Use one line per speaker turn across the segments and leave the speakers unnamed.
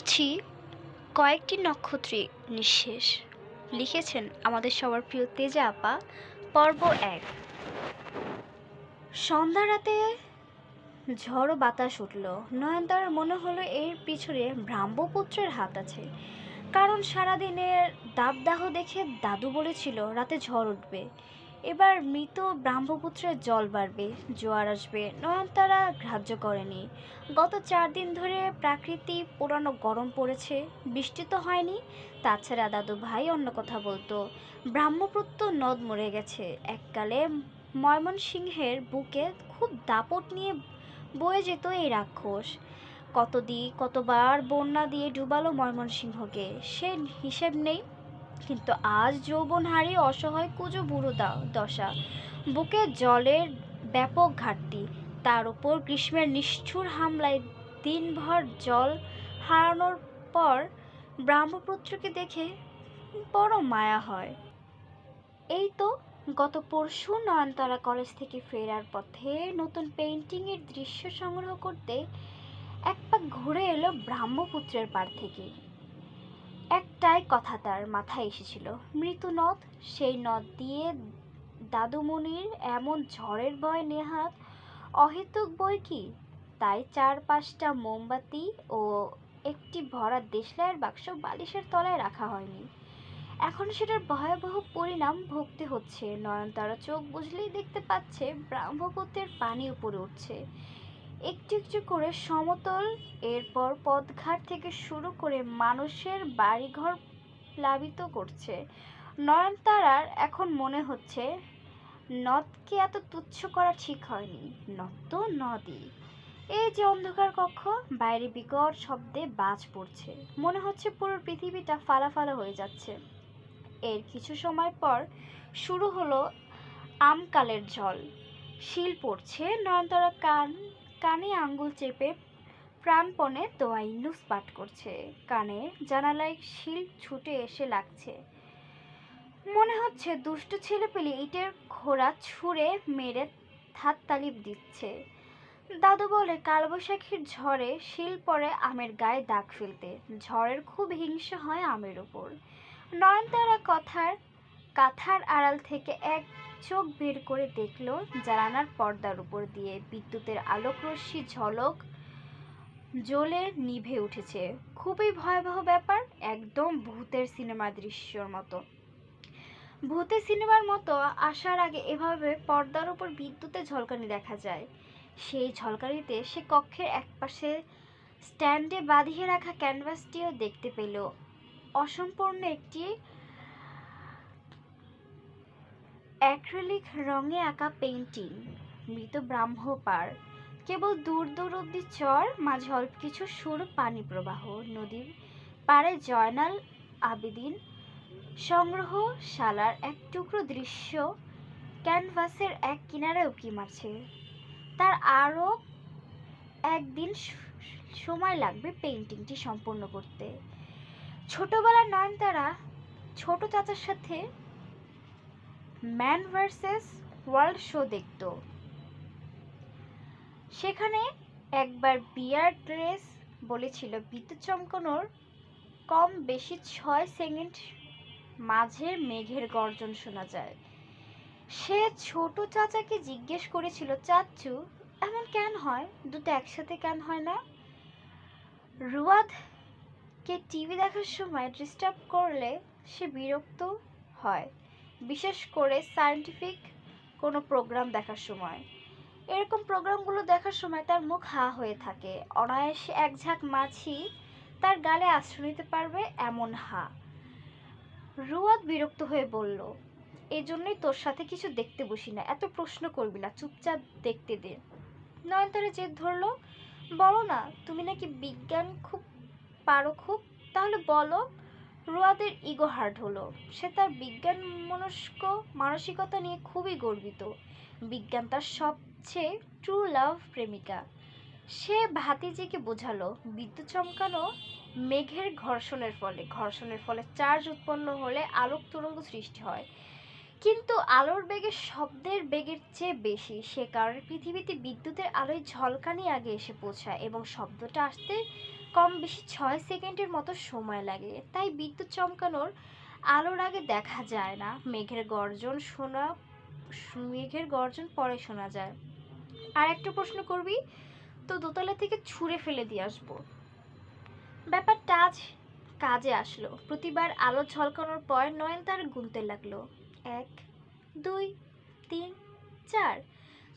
পড়ছি কয়েকটি নক্ষত্রে নিঃশেষ। লিখেছেন আমাদের সবার প্রিয় তেজা আপা, পর্ব এক। সন্ধ্যা রাতে ঝড় বাতাস উঠল। নয়নতার মনে হলো এর পিছনে ব্রাহ্মপুত্রের হাত আছে। কারণ সারাদিনের দাবদাহ দেখে দাদু বলেছিল, রাতে ঝড় উঠবে। এবার মৃত ব্রাহ্মপুত্রের জল বাড়বে, জোয়ার আসবে নয়নতারা গ্রাহ্য করেনি। গত চার দিন ধরে প্রাকৃতি পুরানো গরম পড়েছে, বৃষ্টি তো হয়নি। তাছাড়া দাদু ভাই অন্য কথা বলতো, ব্রাহ্মপুত্র নদ মরে গেছে। এককালে ময়মনসিংহের বুকে খুব দাপট নিয়ে বয়ে যেত এই রাক্ষস। কতদি কতবার বন্যা দিয়ে ডুবালো ময়মনসিংহকে, সে হিসেব নেই। কিন্তু আজ যৌবন হারিয়ে অসহায় কুজো বুড়ো দা- দশা। বুকে জলের ব্যাপক ঘাটতি। তার উপর গ্রীষ্মের নিষ্ঠুর হামলায় দিনভর জল হারানোর পর ব্রহ্মপুত্রকে দেখে বড় মায়া হয়। এই তো গত পরশু নয়নতারা কলেজ থেকে ফেরার পথে নতুন পেন্টিংয়ের দৃশ্য সংগ্রহ করতে এক পাক ঘুরে এলো ব্রহ্মপুত্রের পাড় থেকে। একটাই কথা তার মাথায় এসেছিল। মৃত নদ, সেই নদ দিয়ে দাদুমণির এমন ঝড়ের বয় নেহাত অহেতুক বই কি? তাই চার পাঁচটা মোমবাতি ও একটি ভরা দেশলাইয়ের বাক্স বালিশের তলায় রাখা হয়নি। এখন সেটার ভয়াবহ পরিণাম ভুগতে হচ্ছে। নয়নতারা চোখ বুঝলেই দেখতে পাচ্ছে ব্রহ্মপুত্রের পানি উপরে উঠছে। একটু একটু করে সমতল, এরপর পথঘাট থেকে শুরু করে মানুষের বাড়িঘর প্লাবিত করছে। নয়নতারার এখন মনে হচ্ছে, নদকে এত তুচ্ছ করা ঠিক হয়নি। নদ তো নদই। এই যে অন্ধকার কক্ষ, বাইরে বিকট শব্দে বাজ পড়ছে। মনে হচ্ছে পুরো পৃথিবীটা ফালাফালা হয়ে যাচ্ছে। এর কিছু সময় পর শুরু হলো আমকালের জল শিল পড়ছে নয়নতারা কান, কানে আঙ্গুল চেপে প্রাণপণে দোয়াই নুস পাঠ করছে। কানে জানালায় শিল ছুটে এসে লাগছে। মনে হচ্ছে দুষ্ট ছেলে পেলে ইটের ঘোড়া ছুঁড়ে মেরে হাততালি দিচ্ছে। দাদু বলে, কালবৈশাখীর ঝড়ে শিল পড়ে আমের গায়ে দাগ ফেলতে। ঝড়ের খুব হিংসা হয় আমের উপর। নয়নতারা কথার, কাঁথার আড়াল থেকে এক চোখ বের করে দেখল, জানালার পর্দার উপর দিয়ে বিদ্যুতের আলোক রশ্মি ঝলক জ্বলে নিভে উঠেছে। খুবই ভয়াবহ ব্যাপার, একদম ভূতের সিনেমা দৃশ্যর মতো। ভূতের সিনেমার মতো আসার আগে এভাবে পর্দার উপর বিদ্যুতের ঝলকানি দেখা যায়। সেই ঝলকানিতে সে কক্ষের একপাশে স্ট্যান্ডে বাঁধিয়ে রাখা ক্যানভাসটিও দেখতে পেল। অসম্পূর্ণ একটি অ্যাক্রিলিক রঙে আঁকা পেন্টিং মৃত ব্রাহ্ম ব্রাহ্মপাড়। কেবল দূর দূর অব্দি চর মাঝে অল্প কিছু সরু, পানি প্রবাহ, নদীর পাড়ে জয়নাল আবেদিন সংগ্রহশালার এক টুকরো দৃশ্য, ক্যানভাসের এক কিনারে উকি মারছে। তার আরও একদিন সময় লাগবে পেইন্টিংটি সম্পূর্ণ করতে। ছোটবেলার নয়নতারা, ছোট চাচার সাথে ম্যান ভার্সেস ওয়ার্ল্ড শো দেখতো। সেখানে একবার বিয়ার ড্রেস বলেছিল বিদ্যুৎ চমকানোর কম বেশি ছয় সেকেন্ড মাঝে মেঘের গর্জন শোনা যায়। সে ছোট চাচাকে জিজ্ঞেস করেছিল, চাচ্চু, এমন কেন হয়? দুটো একসাথে কেন হয় না? রুয়াদকে টিভি দেখার সময় ডিস্টার্ব করলে সে বিরক্ত হয়, বিশেষ করে সায়েন্টিফিক কোনো প্রোগ্রাম দেখার সময়। এরকম প্রোগ্রামগুলো দেখার সময় তার মুখ হা হয়ে থাকে। অনায়াসে এক ঝাঁক মাছি তার গালে আশ্রয় নিতে পারবে এমন হা। রুয়াদ বিরক্ত হয়ে বলল এই জন্যই তোর সাথে কিছু দেখতে বসি না, এত প্রশ্ন করবি না, চুপচাপ দেখতে দে। নয়নতারা জেদ ধরলো, বলো না, তুমি নাকি বিজ্ঞান খুব পারো খুব? তাহলে বলো। রুয়াদের ইগো হার্ট হলো, সে তার বিজ্ঞান মনস্ক মানসিকতা নিয়ে খুবই গর্বিত। বিজ্ঞান তার সবচেয়ে ট্রু লাভ প্রেমিকা। সে ভাতিজিকে বোঝালো, বিদ্যুৎ চমকানো মেঘের ঘর্ষণের ফলে ঘর্ষণের ফলে চার্জ উৎপন্ন হলে আলোক তরঙ্গ সৃষ্টি হয়। কিন্তু আলোর বেগে শব্দের বেগের চেয়ে বেশি, সে কারণে পৃথিবীতে বিদ্যুতের আলোয় ঝলকানি আগে এসে পৌঁছায় এবং শব্দটা আসতে কম বেশি ছয় সেকেন্ডের মতো সময় লাগে। তাই বিদ্যুৎ চমকানোর আলোর আগে দেখা যায় না। মেঘের গর্জন শোনা, মেঘের গর্জন পরে শোনা যায়। আর একটা প্রশ্ন করবি? তো দোতলা থেকে ছুঁড়ে ফেলে দিয়ে আসব। ব্যাপারটা আজ কাজে আসলো। প্রতিবার আলো ঝলকানোর পর নয়ন তার গুনতে লাগল। এক, দুই, তিন, চার।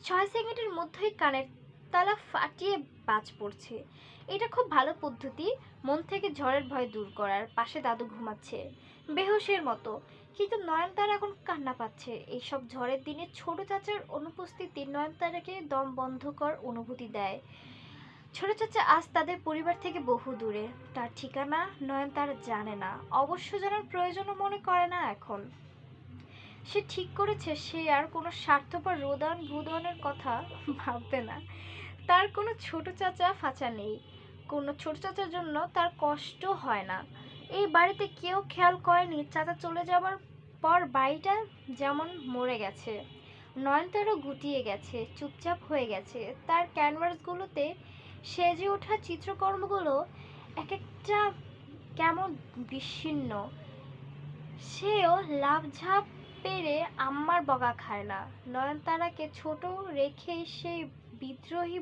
ছয় সেকেন্ডের মধ্যেই কানের তালা ফাটিয়ে বাজ পড়ছে। এটা খুব ভালো পদ্ধতি। মন থেকে ঝড়ের ভয় দূর করার। পাশে দাদু ঘুমাচ্ছে। বেহুশের মতো। কিন্তু নয়নতারা এখন কান্না পাচ্ছে। এইসব ঝড়ের দিনে ছোট চাচার অনুপস্থিতি নয়নতারাকে দম বন্ধকর অনুভূতি দেয়। ছোট চাচা আজ তাদের পরিবার থেকে বহু দূরে। তার ঠিকানা নয়নতারা জানে না। অবশ্য জানার প্রয়োজনও মনে করে না এখন। সে ঠিক করেছে, সে আর কোনো স্বার্থপর রোদন ভূদনের কথা ভাববে না। তার কোনো ছোট চাচা ফাঁচা নেই। কোনো ছোট চাচার জন্য তার কষ্ট হয় না। এই বাড়িতে কেউ খেয়াল করেনি। চাচা চলে যাবার পর বাড়িটা যেমন মরে গেছে, নয়নতারও গুটিয়ে গেছে, চুপচাপ হয়ে গেছে। তার ক্যানভাসগুলোতে সেজে ওঠা চিত্রকর্মগুলো এক একটা কেমন বিচ্ছিন্ন সেও লাভঝাপ পেরে আম্মার বকা খায় না। নয়নতারাকে ছোট রেখে সেই বিদ্রোহী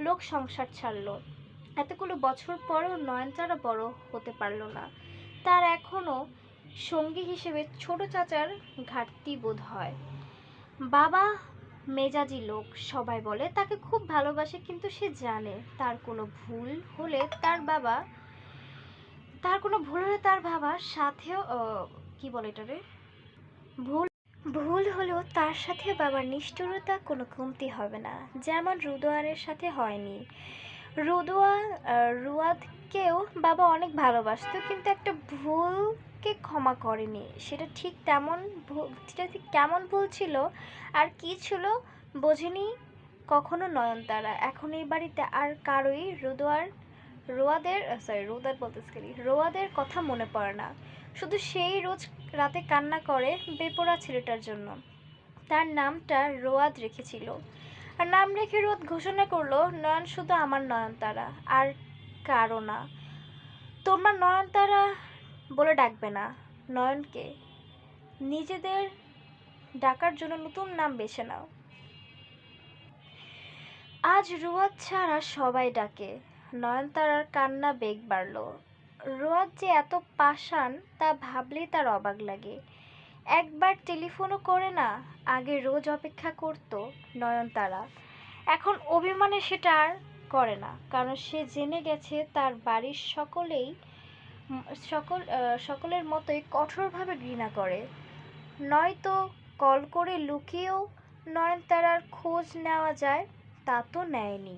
লোক সংসার ছাড়লো। এতগুলো বছর পরেও নয়নতারা বড় হতে পারল না। তার এখনও সঙ্গী হিসেবে ছোট চাচার ঘাটতি বোধ হয়। বাবা মেজাজি লোক, সবাই বলে। তাকে খুব ভালোবাসে, কিন্তু সে জানে তার কোনো ভুল হলে তার বাবা, তার কোনো ভুল হলে তার বাবার সাথেও কি বলে এটারে ভুল ভুল হলেও তার সাথে বাবার নিষ্ঠুরতা কোনো কমতি হবে না। যেমন রুদোয়ারের সাথে হয়নি। রুদোয়া রুয়াদকেও বাবা অনেক ভালোবাসতো, কিন্তু একটা ভুলকে ক্ষমা করেনি। সেটা ঠিক তেমন সেটা ঠিক কেমন ভুল ছিল আর কি ছিল বোঝেনি কখনো নয়নতারা। এখন এই বাড়িতে আর কারোই রুদোয়ার রোয়াদের সরি রোদার বলতেছি রোয়াদের কথা মনে পড়ে না। শুধু সেই রোজ রাতে কান্না করে বেপরা ছেলেটার জন্য। তার নামটা রোয়াদ রেখেছিল। নাম রেখে রোদ ঘোষণা করল, নয়ন শুধু আমার নয়নতারা, আর কারও না। তোমরা নয়নতারা বলে ডাকবে না, নয়নকে। নিজেদের ডাকার জন্য নতুন নাম বেছে নাও। আজ রোয়াদ ছাড়া সবাই ডাকে, নয়নতারার কান্না বেগ বাড়ল। রোয়াদ যে এত পাষাণ, তা ভাবলেই তার অবাক লাগে। একবার টেলিফোনও করে না, আগে রোজ অপেক্ষা করত নয়নতারা। এখন অভিমানে সেটা আর করে না, কারণ সে জেনে গেছে তার বাড়ির সকলেই সকল সকলের মতোই কঠোরভাবে ঘৃণা করে। নয়তো কল করে লুকিয়েও নয়নতারার খোঁজ নেওয়া যায়, তা তো নেয়নি।